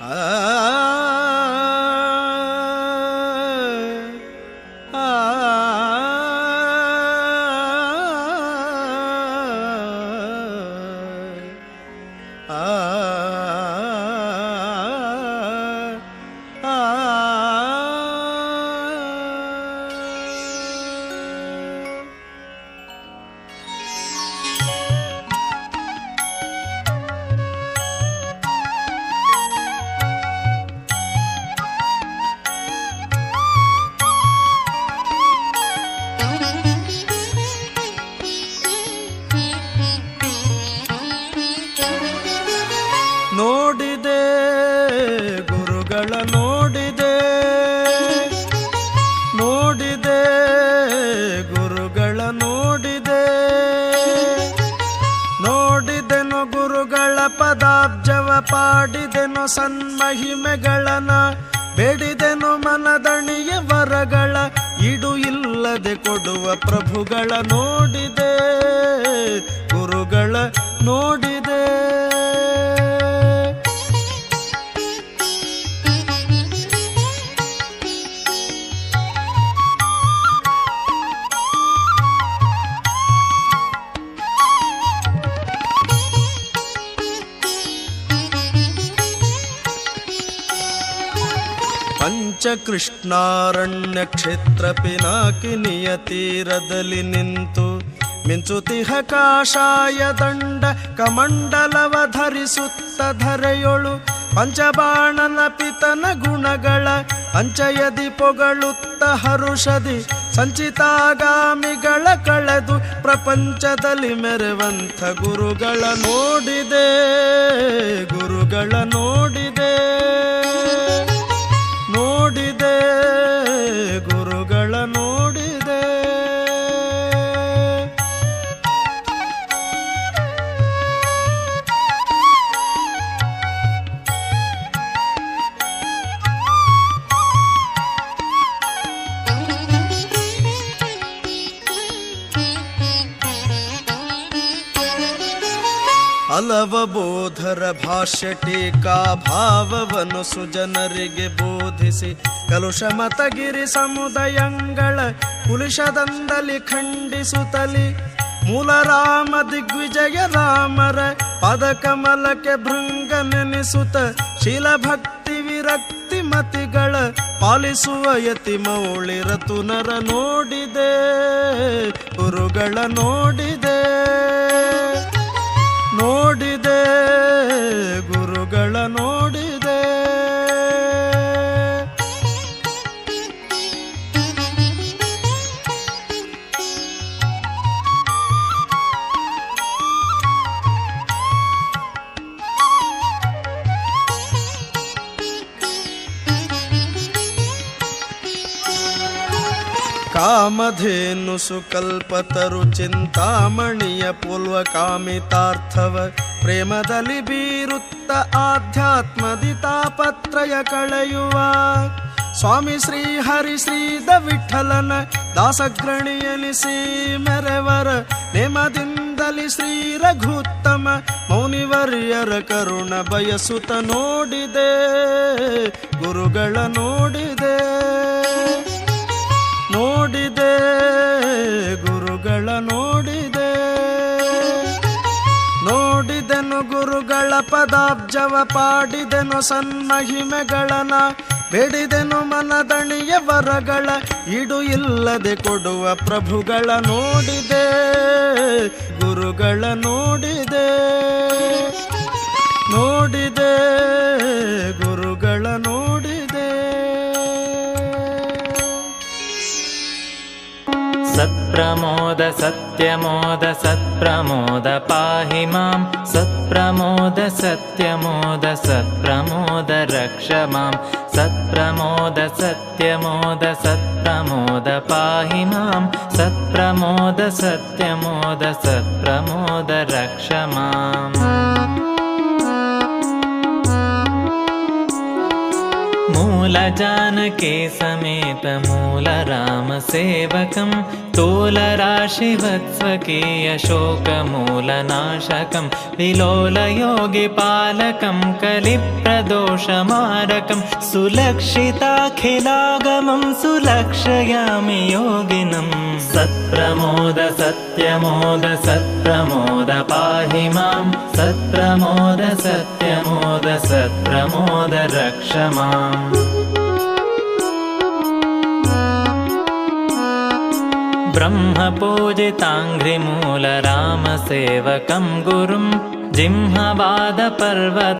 啊啊啊 ಪದಾಬ್ಜವ ಪಾಡಿದೆನು ಸನ್ಮಹಿಮೆಗಳನ ಬೇಡಿದೆನು ಮನದಣಿಯ ವರಗಳ ಇಡು ಇಲ್ಲದೆ ಕೊಡುವ ಪ್ರಭುಗಳ ನೋಡಿದೆ. ಪಂಚಕೃಷ್ಣಾರಣ್ಯ ಕ್ಷೇತ್ರ ಪಿನಾಕಿನಿಯ ತೀರದಲ್ಲಿ ನಿಂತು ಮಿಂಚುತಿಹ ಕಾಷಾಯ ದಂಡ ಕಮಂಡಲವ ಧರಿಸುತ್ತ ಧರೆಯೊಳು ಪಂಚಬಾಣನ ಪಿತನ ಗುಣಗಳ ಪಂಚಯದಿ ಪೊಗಳುತ್ತ ಹರುಷದಿ ಸಂಚಿತಾಗಾಮಿಗಳ ಕಳೆದು ಪ್ರಪಂಚದಲ್ಲಿ ಮೆರೆವಂಥ ಗುರುಗಳ ನೋಡಿದೆ ಗುರುಗಳ ನೋಡಿದೆ ನೋಡಿದೆ ಹಲವ ಬೋಧರ ಭಾಷ್ಯ ಟೀಕಾ ಭಾವವನ್ನು ಸುಜನರಿಗೆ ಬೋಧಿಸಿ, ಕಲುಷ ಮತಗಿರಿ ಸಮುದಯಂಗಳ ಕುಲುಷದಂದಲಿ ಖಂಡಿಸುತ್ತಲಿ. ಮೂಲ ರಾಮ ದಿಗ್ವಿಜಯ ರಾಮರ ಪದಕಮಲಕೆ ಭೃಂಗ ನೆನೆಸುತ್ತ ಶೀಲ ಭಕ್ತಿ ವಿರಕ್ತಿ ಮತಿಗಳ ಪಾಲಿಸುವ ಯತಿ ಮೌಳಿರ ತುನರ ನೋಡಿದೆ, ಗುರುಗಳ ನೋಡಿದೆ. ಕಾಮಧೇನು ಸುಕಲ್ಪತರು ಚಿಂತಾಮಣಿಯ ಪೂರ್ವ ಕಾಮಿತಾರ್ಥವ ಪ್ರೇಮದಲ್ಲಿ ಬೀರುತ್ತ ಆಧ್ಯಾತ್ಮದಿ ತಾಪತ್ರಯ ಕಳೆಯುವ. ಸ್ವಾಮಿ ಶ್ರೀ ಹರಿ ದ ವಿಠಲನ ದಾಸಗ್ರಣಿಯನಿಸಿ ಮೆರೆವರ ನೇಮದಿಂದಲಿ ಶ್ರೀ ರಘುತ್ತಮ ಮೌನಿವರ್ಯರ ಕರುಣ ಬಯಸುತ ನೋಡಿದೆ. ಗುರುಗಳ ನೋಡಿದ ನೋಡಿದೆ. ಗುರುಗಳ ಪದಾಬ್ಜವ ಪಾಡಿದೆನು ಸನ್ಮಹಿಮೆಗಳನ ಬೇಡಿದೆನು ಮನದಣಿಯ ವರಗಳ ಇಡು ಇಲ್ಲದೆ ಕೊಡುವ ಪ್ರಭುಗಳ ನೋಡಿದೆ ಗುರುಗಳ ನೋಡಿದೆ. ನೋಡಿದೆ ಗುರುಗಳ ನೋಡಿದೆ सत्प्रमोद सत्यमोद सत्प्रमोद पाहि मां सत्प्रमोद सत्यमोद सत्प्रमोद रक्ष मां सत्प्रमोद सत्यमोद सत्प्रमोद पाहि मां सत्प्रमोद सत्यमोद सत्प्रमोद रक्ष माम् मूलजानके समेत मूलरामसेवकं स्थूलराशिवत्स्वकीयशोकमूलनाशकं विलोलयोगिपालकं कलिप्रदोषमारकं सुलक्षिताखिलागमं सुलक्षयामि योगिनं सत्प्रमोद सत्यमोद सत्प्रमोद पाहि मां सत्प्रमोद सत्यमोद सत्प्रमोद रक्ष माम् ब्रह्मपूजिताङ्घ्रिमूलरामसेवकं गुरुं जिह्मवादपर्वत